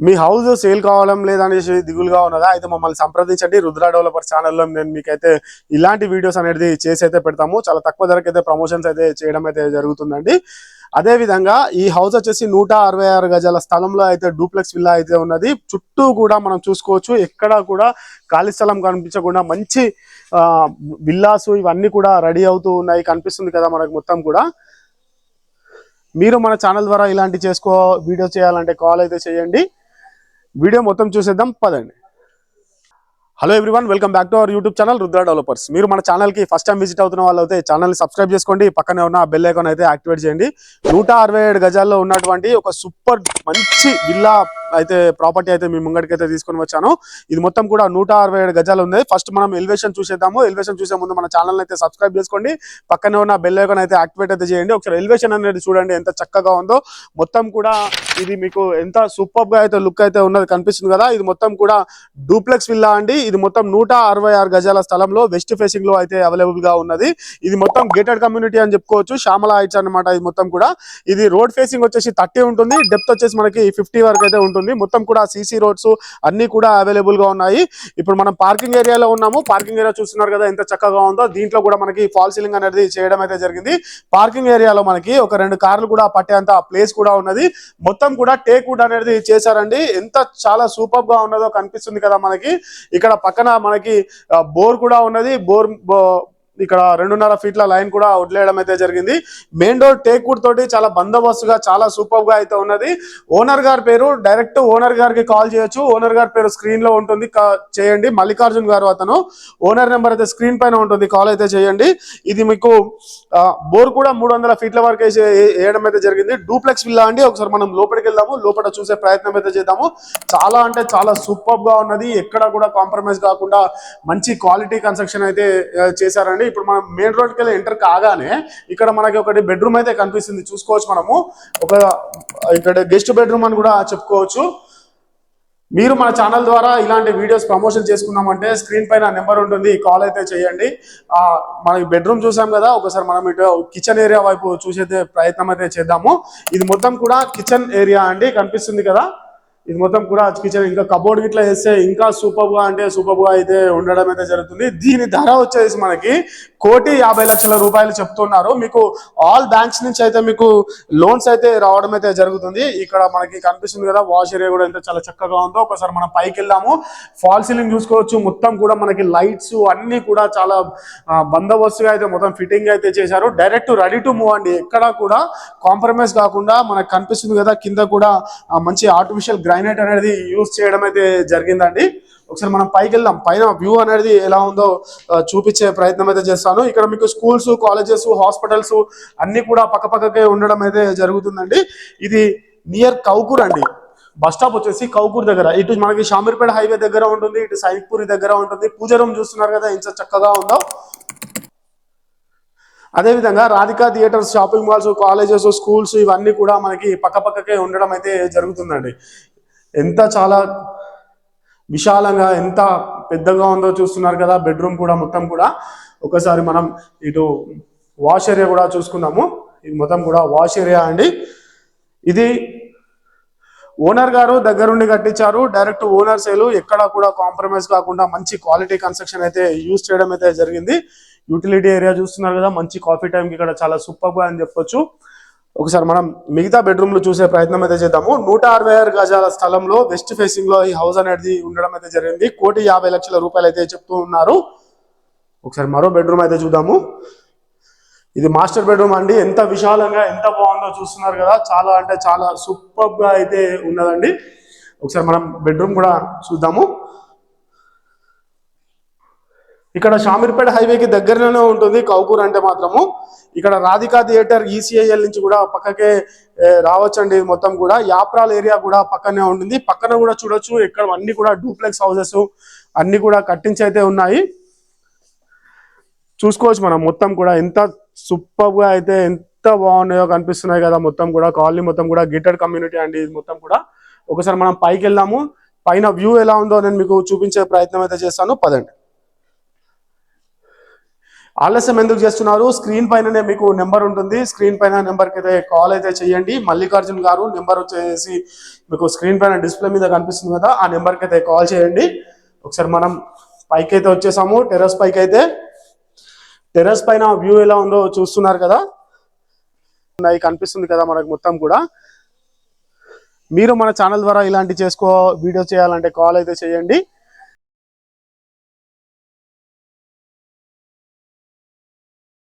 మీ house sale కావడం లేదనేసి దిగులుగా ఉన్నదా? అయితే మమ్మల్ని సంప్రదించండి. రుద్ర డెవలపర్ ఛానల్లో నేను మీకైతే ఇలాంటి వీడియోస్ అనేది చేసి అయితే పెడతాము. చాలా తక్కువ ధరకి అయితే ప్రమోషన్స్ అయితే చేయడం అయితే జరుగుతుందండి. అదే విధంగా ఈ హౌస్ వచ్చేసి నూట అరవై ఆరు గజాల స్థలంలో అయితే డూప్లెక్స్ విల్లా అయితే ఉన్నది. చుట్టూ కూడా మనం చూసుకోవచ్చు. ఎక్కడ కూడా ఖాళీ స్థలం కనిపించకుండా మంచి ఆ, విల్లాస్ ఇవన్నీ కూడా రెడీ అవుతూ ఉన్నాయి. కనిపిస్తుంది కదా మనకు మొత్తం కూడా. మీరు మన ఛానల్ ద్వారా ఇలాంటి చేసుకో వీడియో చేయాలంటే కాల్ అయితే చేయండి. వీడియో మొత్తం చూసేద్దాం పదండి. Hello everyone welcome back to our YouTube channel Rudra developers మీరు మన ఛానల్కి ఫస్ట్ టైం విజిట్ అవుతున్న వాళ్ళు అయితే ఛానల్ని సబ్స్క్రైబ్ చేసుకోండి. పక్కనే ఉన్న బెల్ ఐకాన్ అయితే యాక్టివేట్ చేయండి. నూట అరవై ఏడు గజాల్లో ఉన్నటువంటి ఒక సూపర్ మంచి విల్లా అయితే ప్రాపర్టీ అయితే మీ ముంగడికి అయితే తీసుకొని వచ్చాను. ఇది మొత్తం కూడా నూట అరవై ఏడు గజాలు ఉంది. ఫస్ట్ మనం ఎలివేషన్ చూసేద్దాము. ఎలివేషన్ చూసే ముందు మన ఛానల్ అయితే సబ్స్క్రైబ్ చేసుకోండి. పక్కనే ఉన్న బెల్ ఐకాన్ అయితే యాక్టివేట్ అయితే చేయండి. ఒకసారి ఎలివేషన్ అనేది చూడండి ఎంత చక్కగా ఉందో. మొత్తం కూడా ఇది మీకు ఎంత సూపర్గా అయితే లుక్ అయితే ఉన్నది కనిపిస్తుంది కదా. ఇది మొత్తం కూడా డూప్లెక్స్ విల్లా అండి. ఇది మొత్తం నూట అరవై ఆరు గజాల స్థలంలో వెస్ట్ ఫేసింగ్లో అయితే అవైలబుల్గా ఉన్నది. ఇది మొత్తం గేటెడ్ కమ్యూనిటీ అని చెప్పుకోవచ్చు. శ్యామల హైట్స్ అన్నమాట ఇది మొత్తం కూడా. ఇది రోడ్ ఫేసింగ్ వచ్చేసి థర్టీ ఉంటుంది. డెప్త్ వచ్చేసి మనకి ఫిఫ్టీ వరకు అయితే ఉంటుంది. మొత్తం కూడా సీసీ రోడ్స్ అన్ని కూడా అవైలబుల్గా ఉన్నాయి. ఇప్పుడు మనం పార్కింగ్ ఏరియాలో ఉన్నాము. పార్కింగ్ ఏరియా చూస్తున్నారు కదా ఎంత చక్కగా ఉందో. దీంట్లో కూడా మనకి ఫాల్ సీలింగ్ అనేది చేయడం అయితే జరిగింది. పార్కింగ్ ఏరియాలో మనకి ఒక రెండు కార్లు కూడా పట్టేంత ప్లేస్ కూడా ఉన్నది. మొత్తం కూడా టేక్ వుడ్ అనేది చేశారండి. ఎంత చాలా సూపర్గా ఉన్నదో కనిపిస్తుంది కదా మనకి. ఇక్కడ పక్కన మనకి బోర్ కూడా ఉన్నది. బోర్ ఇక్కడ రెండున్నర ఫీట్ల లైన్ కూడా వదిలేయడం అయితే జరిగింది. మెయిన్ డోర్ టేక్ వుడ్ తోటి చాలా బందోబస్తుగా చాలా సూపర్గా అయితే ఉన్నది. ఓనర్ గారి పేరు డైరెక్ట్ ఓనర్ గారికి కాల్ చేయొచ్చు. ఓనర్ గారి పేరు స్క్రీన్లో ఉంటుంది. చేయండి. మల్లికార్జున్ గారు అతను. ఓనర్ నెంబర్ అయితే స్క్రీన్ పైన ఉంటుంది. కాల్ అయితే చేయండి. ఇది మీకు బోర్ కూడా మూడు వందల ఫీట్ల వరకు వేయడం అయితే జరిగింది. డూప్లెక్స్ విల్లా అండి. ఒకసారి మనం లోపలికి వెళ్దాము. లోపల చూసే ప్రయత్నం అయితే చేద్దాము. చాలా అంటే చాలా సూపర్గా ఉన్నది. ఎక్కడ కూడా కాంప్రమైజ్ కాకుండా మంచి క్వాలిటీ కన్స్ట్రక్షన్ అయితే చేశారండి. ఇప్పుడు మనం మెయిన్ రోడ్కి వెళ్ళి ఎంటర్ కాగానే ఇక్కడ మనకి ఒకటి బెడ్రూమ్ అయితే కనిపిస్తుంది. చూసుకోవచ్చు మనము. ఒక ఇక్కడ గెస్ట్ బెడ్రూమ్ అని కూడా చెప్పుకోవచ్చు. మీరు మన ఛానల్ ద్వారా ఇలాంటి వీడియోస్ ప్రమోషన్ చేసుకున్నామంటే స్క్రీన్ పైన నెంబర్ ఉంటుంది. కాల్ అయితే చేయండి. మనకి బెడ్రూమ్ చూసాం కదా. ఒకసారి మనం ఇటు కిచెన్ ఏరియా వైపు చూసే ప్రయత్నం అయితే చేద్దాము. ఇది మొత్తం కూడా కిచెన్ ఏరియా అండి. కనిపిస్తుంది కదా. ఇది మొత్తం కూడా కిచెన్ ఇంకా కబోర్డ్ గిట్లా వేస్తే ఇంకా సూపర్గా అంటే సూపర్గా అయితే ఉండడం అయితే జరుగుతుంది. దీని ధర వచ్చేసి మనకి కోటి యాభై లక్షల రూపాయలు చెప్తున్నారు. మీకు ఆల్ బ్యాంక్స్ నుంచి అయితే మీకు లోన్స్ అయితే రావడం అయితే జరుగుతుంది. ఇక్కడ మనకి కనిపిస్తుంది కదా వాష్ ఏరియా కూడా ఎంత చాలా చక్కగా ఉందో. ఒకసారి మనం పైకి వెళ్దాము. ఫాల్ సీలింగ్ చూసుకోవచ్చు. మొత్తం కూడా మనకి లైట్స్ అన్ని కూడా చాలా బందోబస్తుగా అయితే మొత్తం ఫిట్టింగ్ అయితే చేశారు. డైరెక్ట్ రెడీ టు మూవ్ అండి. ఎక్కడ కూడా కాంప్రమైజ్ కాకుండా మనకు కనిపిస్తుంది కదా కింద కూడా మంచి ఆర్టిఫిషియల్ గ్రైనైట్ అనేది యూజ్ చేయడం అయితే జరిగిందండి. ఒకసారి మనం పైకి వెళ్దాం. పైన వ్యూ అనేది ఎలా ఉందో చూపించే ప్రయత్నం అయితే చేస్తాను. ఇక్కడ మీకు స్కూల్స్ కాలేజెస్ హాస్పిటల్స్ అన్ని కూడా పక్క పక్కకే ఉండడం అయితే జరుగుతుందండి. ఇది నియర్ కౌకూర్ అండి. బస్ స్టాప్ వచ్చేసి కౌకూర్ దగ్గర. ఇటు మనకి షామీర్పేట హైవే దగ్గర ఉంటుంది ఇటు సైనిక్పూరి దగ్గర ఉంటుంది. పూజ రూమ్ చూస్తున్నారు కదా ఎంత చక్కగా ఉందో. అదేవిధంగా Radhika theatres shopping malls colleges schools ఇవన్నీ కూడా మనకి పక్క పక్కకే ఉండడం అయితే జరుగుతుందండి. ఎంత చాలా విశాలంగా ఎంత పెద్దగా ఉందో చూస్తున్నారు కదా బెడ్రూమ్ కూడా మొత్తం కూడా. ఒకసారి మనం ఇటు వాష్ ఏరియా కూడా చూసుకుందాము. ఇది మొత్తం కూడా వాష్ ఏరియా అండి. ఇది ఓనర్ గారు దగ్గరుండి కట్టించారు. డైరెక్ట్ ఓనర్ సేలు ఎక్కడ కూడా కాంప్రమైజ్ కాకుండా మంచి క్వాలిటీ కన్స్ట్రక్షన్ అయితే యూజ్ చేయడం అయితే జరిగింది. యూటిలిటీ ఏరియా చూస్తున్నారు కదా మంచి కాఫీ టైంకి ఇక్కడ చాలా సూపర్గా అని చెప్పొచ్చు. ఒకసారి మనం మిగతా బెడ్రూమ్లు చూసే ప్రయత్నం అయితే చేద్దాము. నూట అరవై ఆరు గజాల స్థలంలో వెస్ట్ ఫేసింగ్లో ఈ హౌస్ అనేది ఉండడం అయితే జరిగింది. కోటి యాభై లక్షల రూపాయలు అయితే చెప్తూ ఉన్నారు. ఒకసారి మరో బెడ్రూమ్ అయితే చూద్దాము. ఇది మాస్టర్ బెడ్రూమ్ అండి. ఎంత విశాలంగా ఎంత బాగుందో చూస్తున్నారు కదా. చాలా అంటే చాలా సూపర్గా అయితే ఉన్నదండి. ఒకసారి మనం బెడ్రూమ్ కూడా చూద్దాము. ఇక్కడ షామీర్పేట హైవేకి దగ్గరలోనే ఉంటుంది. కౌకూర్ అంటే మాత్రము. ఇక్కడ రాధికా థియేటర్ ఈసీఐఎల్ నుంచి కూడా పక్కకే రావచ్చండి. మొత్తం కూడా యాప్రాల్ ఏరియా కూడా పక్కనే ఉంటుంది. పక్కన కూడా చూడొచ్చు. ఇక్కడ అన్ని కూడా డూప్లెక్స్ హౌసెస్ అన్ని కూడా కట్టించి అయితే ఉన్నాయి. చూసుకోవచ్చు మనం. మొత్తం కూడా ఎంత సూపర్గా అయితే ఎంత బాగున్నాయో కనిపిస్తున్నాయి కదా మొత్తం కూడా. కాలనీ మొత్తం కూడా గిటెడ్ కమ్యూనిటీ అండి ఇది మొత్తం కూడా. ఒకసారి మనం పైకి వెళ్దాము. పైన వ్యూ ఎలా ఉందో నేను మీకు చూపించే ప్రయత్నం అయితే చేస్తాను. పదండి. ఆలస్యం ఎందుకు చేస్తున్నారు? స్క్రీన్ పైననే మీకు నెంబర్ ఉంటుంది. స్క్రీన్ పైన నెంబర్కి అయితే కాల్ అయితే చేయండి. మల్లికార్జున్ గారు నెంబర్ వచ్చేసి మీకు స్క్రీన్ పైన డిస్ప్లే మీద కనిపిస్తుంది కదా ఆ నెంబర్కి అయితే కాల్ చేయండి. ఒకసారి మనం పైకి అయితే వచ్చేసాము. టెర్రస్ పైకి అయితే. టెర్రస్ పైన వ్యూ ఎలా ఉందో చూస్తున్నారు కదా? అవి కనిపిస్తుంది కదా మనకు మొత్తం కూడా. మీరు మన ఛానల్ ద్వారా ఇలాంటి చేసుకో వీడియో చేయాలంటే కాల్ అయితే చేయండి.